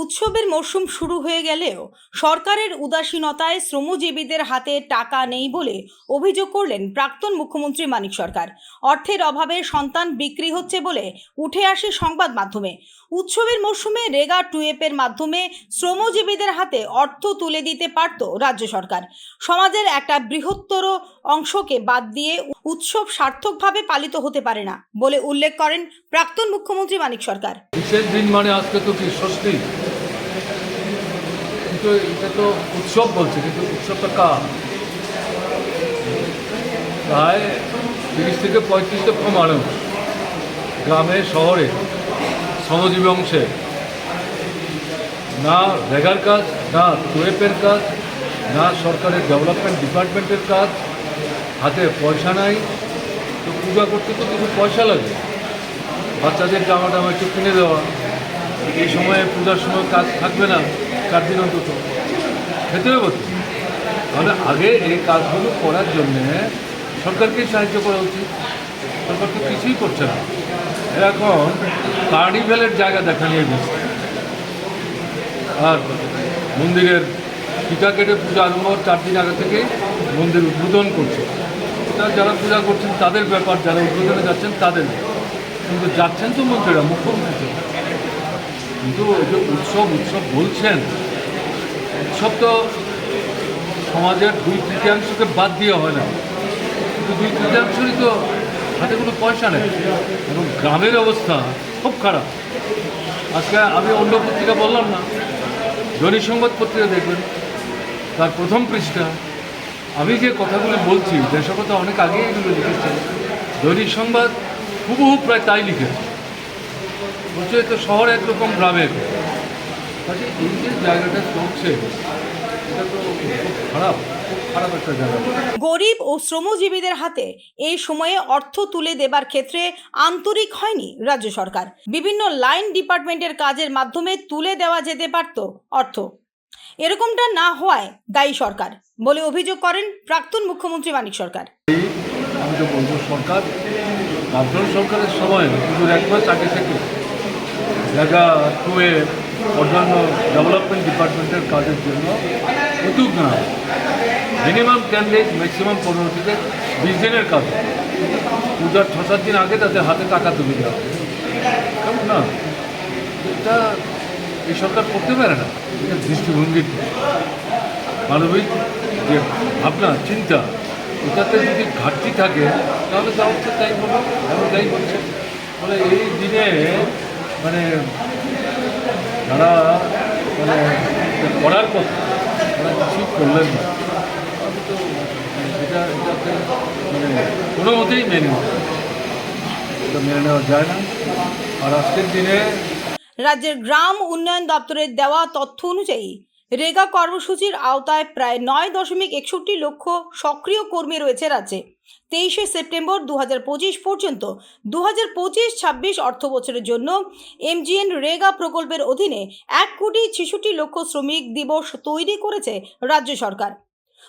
উৎসবের মরশুম শুরু হয়ে গেলেও সরকারের উদাসীনতায় শ্রমজীবীদের হাতে টাকা নেই বলে অভিযোগ করলেন প্রাক্তন মুখ্যমন্ত্রী মানিক সরকার। অর্থের অভাবে সন্তান বিক্রি হচ্ছে বলে উঠে আসে সংবাদ মাধ্যমে। উৎসবের মরশুমে রেগা টুয়েপের মাধ্যমে শ্রমজীবীদের হাতে অর্থ তুলে দিতে পারত রাজ্য সরকার। সমাজের একটা বৃহত্তর অংশকে বাদ দিয়ে উৎসব সার্থকভাবে পালিত হতে পারে না বলে উল্লেখ করেন প্রাক্তন মুখ্যমন্ত্রী মানিক সরকার। বিশেষ দিন মানে আজকে তো কি কিন্তু এটা তো উৎসব বলছে, কিন্তু উৎসবটা কার? প্রায় তিরিশ থেকে পঁয়ত্রিশ লক্ষ মানুষ। গ্রামে শহরে শ্রমজীবী অংশে। না রেগার কাজ, না টুয়েপের কাজ, না সরকারের ডেভেলপমেন্ট ডিপার্টমেন্টের কাজ, হাতে পয়সা নাই, তো পূজা করতে তো কিছু পয়সা লাগে। বাচ্চাদের জামা টামা একটু কিনে দেওয়া, এই সময়ে পূজার সময় কাজ থাকবে না। চার দিন অন্তত? খেতে হবে তাহলে আগে এই কাজগুলো করার জন্যে সরকারকেই সাহায্য করা উচিত। সরকার তো কিছুই করছে না। এখন কার্নিভেলের জায়গা দেখা নিয়ে ব্যস্ত আর মন্দিরের টিকা কেটে পূজা আরম্ভ চার দিন আগে থেকে মন্দির উদ্বোধন করছে। যারা পূজা করছেন তাদের ব্যাপার, যারা উদ্বোধনে যাচ্ছেন তাদের কিন্তু যাচ্ছেন তো মন্ত্রীরা, মুখ্যমন্ত্রী কিন্তু যে উৎসব উৎসব বলছেন, উৎসব তো সমাজের দুই তৃতীয়াংশকে বাদ দিয়ে হয় না। কিন্তু দুই তৃতীয়াংশই তো হাতে কোনো পয়সা নেই। এবং গ্রামের অবস্থা খুব খারাপ। আজকে আমি অন্য পত্রিকা বললাম না দৈনিক সংবাদ পত্রিকা দেখবেন। তার প্রথম পৃষ্ঠা, আমি যে কথাগুলো বলছি দেশের কথা অনেক আগে এগুলো লিখেছে। দৈনিক সংবাদ হুবহু প্রায় তাই লিখেছে। বলছে তো শহরে একরকম গ্রামে একরকম কাজে এই যে জায়গাটা চলছে এটা তো খারাপ খুব খারাপ একটা জায়গা। গরিব ও শ্রমজীবীদের হাতে এই সময়ে অর্থ তুলে দেবার ক্ষেত্রে আন্তরিক হয়নি রাজ্য সরকার। বিভিন্ন লাইন ডিপার্টমেন্টের কাজের মাধ্যমে তুলে দেওয়া যেতে পারত অর্থ। এরকমটা না হওয়ায় দায়ী সরকার বলে অভিযোগ করেন প্রাক্তন মুখ্যমন্ত্রী মানিক সরকার বামফ্রন্ট সরকারের সময় পুজোর এক মাস আগে থেকে জায়গা টুয়ে অন্যান্য ডেভেলপমেন্ট ডিপার্টমেন্টের কাজের জন্য উদ্যোগ না মিনিমাম ডেজ ম্যাক্সিমাম পনেরো থেকে বিশ দিনের কাজ। পূজার ছ সাত দিন আগে তাদের হাতে টাকা তুলে দেওয়া। কেমন না, এটা এই সরকার করতে পারে না। এটা দৃষ্টিভঙ্গির মানবিক যে ভাবনা, চিন্তা ওটাতে যদি ঘাটতি থাকে, তাহলে যা হচ্ছে তাই বলো এমন তাই বলছে বলে এই দিনে মানে যারা মানে করার কথা তারা কিছুই করলেন না। তো এটা, এটাতে মানে কোনো মতেই মেনে এটা মেনে নেওয়া যায় না। আর আজকের দিনে রাজ্যের গ্রাম উন্নয়ন দপ্তরের দেওয়া তথ্য অনুযায়ী রেগা কর্মসূচির আওতায় প্রায় নয় দশমিক একষট্টি লক্ষ সক্রিয় কর্মী রয়েছে রাজ্যে। তেইশে সেপ্টেম্বর দু হাজার পঁচিশ পর্যন্ত দু হাজার পঁচিশ ছাব্বিশ অর্থ বছরের জন্য এমজিএন রেগা প্রকল্পের অধীনে এক কোটি ছেষট্টি লক্ষ শ্রমিক দিবস তৈরি করেছে রাজ্য সরকার।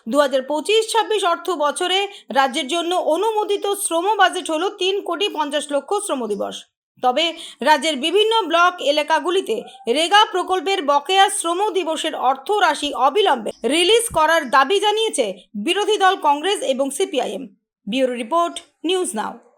দু হাজার পঁচিশ ছাব্বিশ অর্থ বছরে রাজ্যের জন্য অনুমোদিত শ্রম বাজেট হল তিন কোটি পঞ্চাশ লক্ষ শ্রম দিবস। তবে রাজ্যের বিভিন্ন ব্লক এলাকাগুলিতে রেগা প্রকল্পের বকেয়া শ্রম দিবসের অর্থ রাশি অবিলম্বে রিলিজ করার দাবি জানিয়েছে বিরোধী দল কংগ্রেস এবং CPIM. Bureau report, news now.